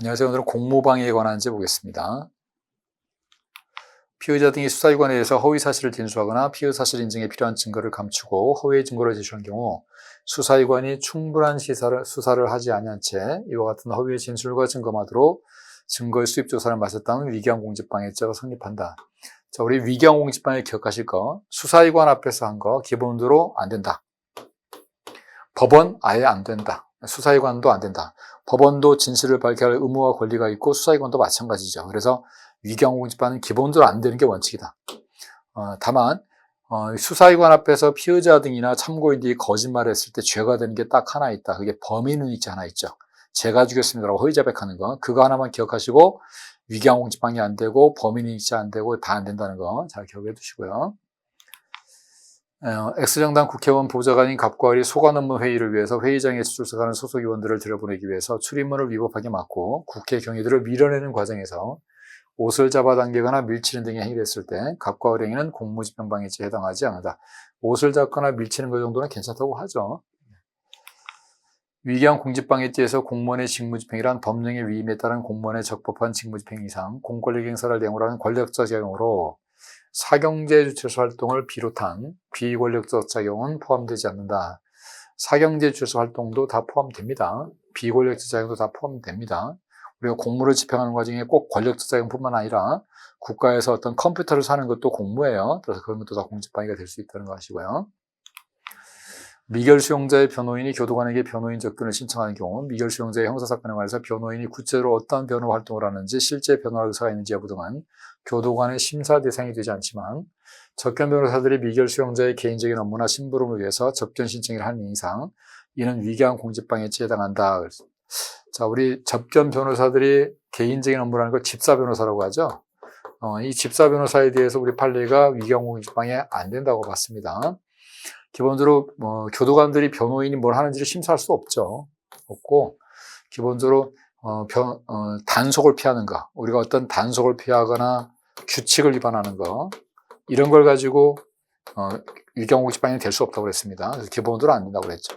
안녕하세요. 오늘은 공모방해에 관한 제 보겠습니다. 피의자 등이 수사기관에 의해서 허위 사실을 진술하거나 피의 사실 인증에 필요한 증거를 감추고 허위의 증거를 제출한 경우 수사기관이 충분한 시사를, 수사를 하지 아니한 채 이와 같은 허위의 진술과 증거만으로 증거의 수입 조사를 마쳤다면 위기한 공직방해죄가 성립한다. 자, 우리 위기한 공직방해 기억하실 거 수사기관 앞에서 한 거 기본으로 안 된다. 법원 아예 안 된다. 수사기관도 안 된다. 법원도 진실을 밝혀야 할 의무와 권리가 있고 수사기관도 마찬가지죠. 그래서 위경 공집반은 기본적으로 안 되는 게 원칙이다. 어, 다만 어, 수사기관 앞에서 피의자 등이나 참고인들이 거짓말했을 때 죄가 되는 게 딱 하나 있다. 그게 범인은익죄 하나 있죠. 제가 죽였습니다라고 허위자백하는 거 그거 하나만 기억하시고 위경 공집방이 안 되고 범인은익죄 안 되고 다 안 된다는 거 잘 기억해 두시고요. 어, X정당 국회의원 보좌관인 갑과을이 소관 업무 회의를 위해서 회의장에 출석하는 소속 의원들을 들여보내기 위해서 출입문을 위법하게 막고 국회 경위들을 밀어내는 과정에서 옷을 잡아당기거나 밀치는 등의 행위를 했을 때 갑과 을 행위는 공무집행방해죄에 해당하지 않는다. 옷을 잡거나 밀치는 것 정도는 괜찮다고 하죠. 위기한 공직방해죄에서 공무원의 직무집행이란 법령의 위임에 따른 공무원의 적법한 직무집행 이상 공권력 행사를 내용으로 하는 권력적 작용으로 사경제 주체수 활동을 비롯한 비권력적 작용은 포함되지 않는다. 사경제 주체수 활동도 다 포함됩니다. 비권력적 작용도 다 포함됩니다. 우리가 공무를 집행하는 과정에 꼭 권력적 작용뿐만 아니라 국가에서 어떤 컴퓨터를 사는 것도 공무예요. 그래서 그런 것도 다 공직방해가 될 수 있다는 거 아시고요. 미결 수용자의 변호인이 교도관에게 변호인 접견을 신청하는 경우 미결 수용자의 형사사건에 관해서 변호인이 구체적으로 어떠한 변호 활동을 하는지 실제 변호할 의사가 있는지 여부 등은 교도관의 심사 대상이 되지 않지만 접견 변호사들이 미결 수용자의 개인적인 업무나 심부름을 위해서 접견 신청을 하는 이상 이는 위기한 공직방해죄에 해당한다. 자, 우리 접견 변호사들이 개인적인 업무라는 걸 집사 변호사라고 하죠. 어, 이 집사 변호사에 대해서 우리 판례가 위기한 공직방해 안 된다고 봤습니다. 기본적으로 뭐 교도관들이 변호인이 뭘 하는지를 심사할 수 없죠. 없고 기본적으로 어, 변, 어, 단속을 피하는 거, 우리가 어떤 단속을 피하거나 규칙을 위반하는 거 이런 걸 가지고 어, 위경공직방이 될 수 없다고 그랬습니다. 그래서 기본적으로 안 된다고 그랬죠.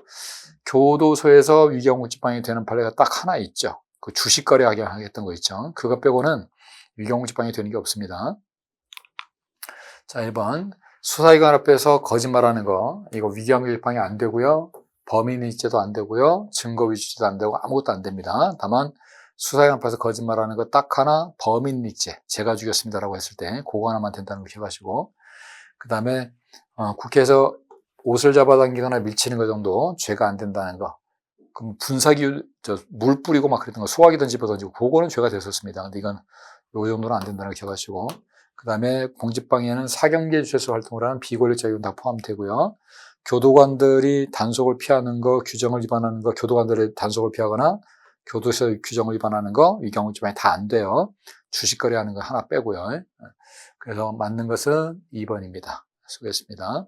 교도소에서 위경공직방이 되는 판례가 딱 하나 있죠. 그 주식 거래 하게 하겠던 거 있죠. 그것 빼고는 위경공직방이 되는 게 없습니다. 자, 1번. 수사기관 앞에서 거짓말하는 거, 이거 위경공직방이 안 되고요. 범인일죄도 안 되고요. 증거 위조죄도 안 되고 아무것도 안 됩니다. 다만 수사기관 앞에서 거짓말하는 거 딱 하나 범인일죄, 제가 죽였습니다라고 했을 때 그거 하나만 된다는 거 기억하시고 그 다음에 어, 국회에서 옷을 잡아당기거나 밀치는 거 정도 죄가 안 된다는 거. 그럼 분사기 물 뿌리고 막 그랬던 거 소화기 던집어 던지고 그거는 죄가 됐었습니다. 근데 이건 요 정도는 안 된다는 거 기억하시고 그 다음에 공직방해는 사경계 주체수 활동을 하는 비권력 자격은 다 포함되고요. 교도관들이 단속을 피하는 거, 규정을 위반하는 거, 교도관들의 단속을 피하거나 교도소 규정을 위반하는 거, 이 경우 좀 다 안 돼요. 주식 거래 하는 거 하나 빼고요. 그래서 맞는 것은 2번입니다. 수고했습니다.